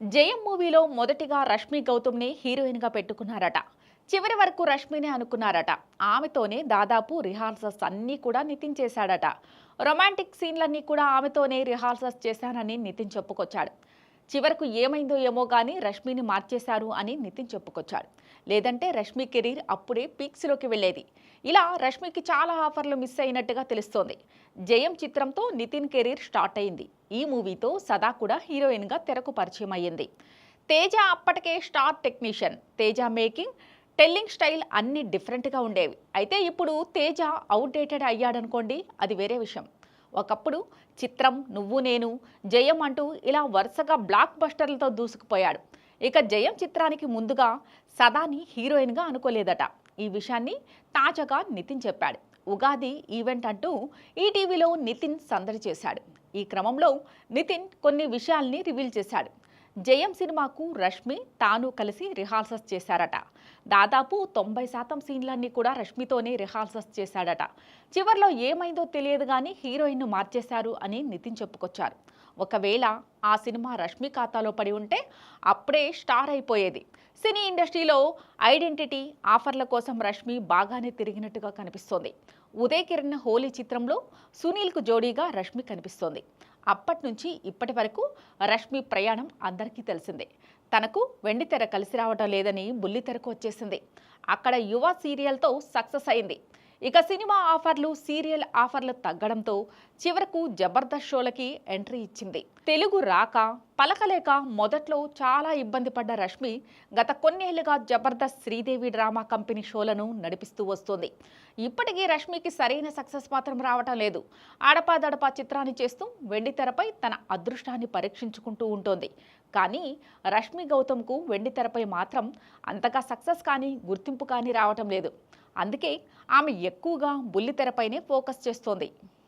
జయం మూవీలో మొదటిగా రష్మి గౌతమ్ని హీరోయిన్గా పెట్టుకున్నారట. చివరి వరకు రష్మినే అనుకున్నారట. ఆమెతోనే దాదాపు రిహార్సల్స్ అన్నీ కూడా నితిన్ చేశాడట. రొమాంటిక్ సీన్లన్నీ కూడా ఆమెతోనే రిహార్సల్స్ చేశానని నితిన్ చెప్పుకొచ్చాడు. చివరకు ఏమైందో ఏమో కానీ రష్మిని మార్చేశారు అని నితిన్ చెప్పుకొచ్చాడు. లేదంటే రష్మి కెరీర్ అప్పుడే పీక్స్లోకి వెళ్ళేది. ఇలా రష్మికి చాలా ఆఫర్లు మిస్ అయినట్టుగా తెలుస్తోంది. జయం చిత్రంతో నితిన్ కెరీర్ స్టార్ట్ అయింది. ఈ మూవీతో సదా కూడా హీరోయిన్గా తెరకు పరిచయం అయ్యింది. తేజ అప్పటికే star technician. Teja making telling style అన్ని డిఫరెంట్గా ఉండేవి. అయితే ఇప్పుడు తేజ అవుట్డేటెడ్ అయ్యాడనుకోండి అది వేరే విషయం. ఒకప్పుడు చిత్రం నువ్వు నేను జయం అంటూ ఇలా వరుసగా బ్లాక్ బస్టర్లతో దూసుకుపోయాడు. ఇక జయం చిత్రానికి ముందుగా సదాని హీరోయిన్గా అనుకోలేదట. ఈ విషయాన్ని తాజాగా నితిన్ చెప్పాడు. ఉగాది ఈవెంట్ అంటూ ఈటీవీలో నితిన్ సందడి చేశాడు. ఈ క్రమంలో నితిన్ కొన్ని విషయాల్ని రివీల్ చేశాడు. జయం సినిమాకు రష్మి తాను కలిసి రిహార్సల్స్ చేశారట. దాదాపు తొంభై శాతం సీన్లన్నీ కూడా రష్మితోనే రిహార్సల్స్ చేశాడట. చివర్లో ఏమైందో తెలియదు కానీ హీరోయిన్ను మార్చేశారు అని నితిన్ చెప్పుకొచ్చారు. ఒకవేళ ఆ సినిమా రష్మి ఖాతాలో పడి ఉంటే అప్పుడే స్టార్ అయిపోయేది. సినీ ఇండస్ట్రీలో ఐడెంటిటీ ఆఫర్ల కోసం రష్మి బాగానే తిరిగినట్టుగా కనిపిస్తోంది. ఉదయ్ కిరణ్ హోలీ చిత్రంలో సునీల్కు జోడీగా రష్మి కనిపిస్తోంది. అప్పటి నుంచి ఇప్పటి వరకు రష్మి ప్రయాణం అందరికీ తెలిసిందే. తనకు వెండితెర కలిసి రావటం లేదని బుల్లితెరకు వచ్చేసింది. అక్కడ యువ సీరియల్తో సక్సెస్ అయింది. ఇక సినిమా ఆఫర్లు సీరియల్ ఆఫర్లు తగ్గడంతో చివరకు జబర్దస్త్ షోలకి ఎంట్రీ ఇచ్చింది. తెలుగు రాక పలకలేక మొదట్లో చాలా ఇబ్బంది పడ్డ రష్మి గత కొన్నేళ్ళుగా జబర్దస్త్ శ్రీదేవి డ్రామా కంపెనీ షోలను నడిపిస్తూ వస్తోంది. ఇప్పటికీ రష్మికి సరైన సక్సెస్ మాత్రం రావటం లేదు. ఆడపాదడపా చిత్రాన్ని చేస్తూ వెండితెరపై తన అదృష్టాన్ని పరీక్షించుకుంటూ ఉంటోంది. కానీ రష్మి గౌతమ్కు వెండితెరపై మాత్రం అంతగా సక్సెస్ కానీ గుర్తింపు కానీ రావటం లేదు. అందుకే ఆమె ఎక్కువగా బుల్లితెరపైనే ఫోకస్ చేస్తోంది.